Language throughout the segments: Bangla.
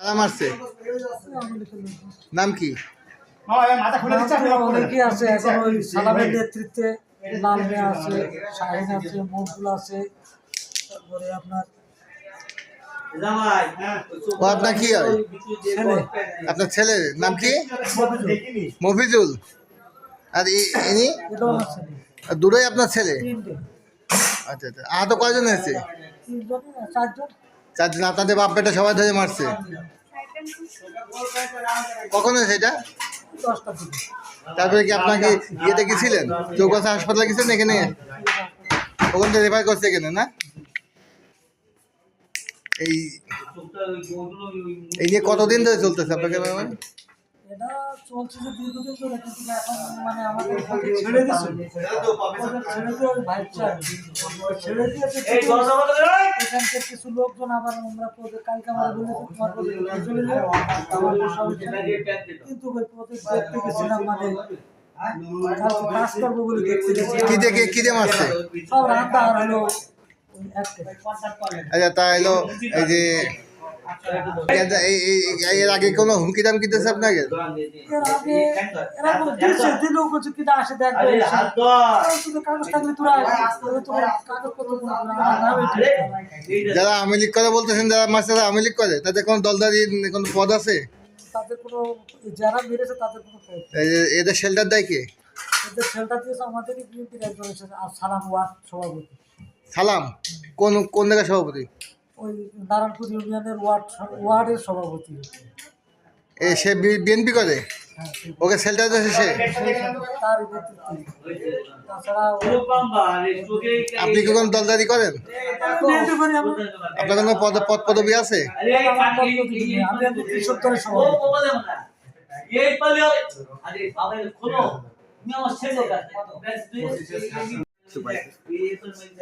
কারা মারছে। নাম কি? আছে এখন ওই সালামের নেতৃত্বে লাল মেয়ে আছে শাহিন আছে মকবুল আছে তারপরে আপনার ও আপনার কি হয়? আপনার ছেলের নাম কি? মফিজুল। আর ইনি? দুটোই আপনার ছেলে? আচ্ছা আচ্ছা। আহত কয়জন হয়েছে? চারজন। আপনাদের বাপ বেটা সবাই ধরে মারছে। কখন হয়েছে এটা? তারপরে কি আপনাকে ইয়েতে গেছিলেন? চৌকাছা হাসপাতালে গেছেন এখানে? ওখান থেকে রেফার করছে এখানে না? এই এই নিয়ে কতদিন ধরে চলতেছে আপনাকে ব্যাপারে? এটা চলছে যে দীর্ঘদিন ধরে কিন্তু এখন মানে ছেড়ে দিয়েছে। কিছু লোকজন আবার আমরা কালকে আমরা বলেছি তোমার চলে। কিন্তু ওই দেখতে গেছিলাম মানে কাজ করব বলে দেখতে কি দেখে কি দিয়ে মারছে? সব রান্না হলো। আচ্ছা তা এলো এই যে এর আগে কোনো হুমকি দামকি দিতেছে আপনাকে। যারা আওয়ামী লীগ করে বলতেছেন যারা তারা আওয়ামী লীগ করে? তাদের কোনো দলদারি কোনো পদ আছে? এদের শেল্টার দেয় কে? সালাম কোন কোন জায়গায় সভাপতি? ওই নারায়ণপুর ইউনিয়নের ওয়ার্ড ওয়ার্ডের সভাপতি। এ সে বিএনপি করে? হ্যাঁ ওকে শেল্টার দিয়েছে সে? আপনি কি কোনো দলদারি করেন? আপনার কোনো পদ পদ পদবি আছে?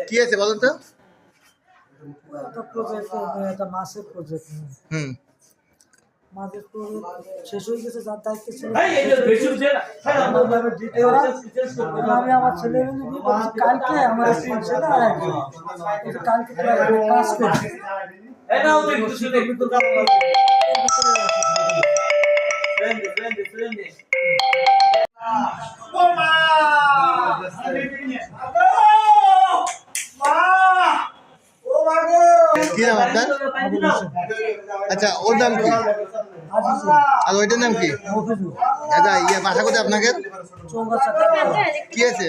কি আছে বলেন তো? একটা প্রজেক্ট একটা মাসের প্রজেক্ট হুম মাসের প্রজেক্ট শেষ হয়ে গেছে যার দায়িত্ব ছিল আমি আমার ছেলে কালকে আমার ছেলে আর একজন কালকে তোরা এখানে কাজ করবি কি নাম আপনার? আচ্ছা ওর নাম কি? আর ওইটার নাম কি? আচ্ছা ইয়ে বাসা কোথায় আপনাকে কি আছে?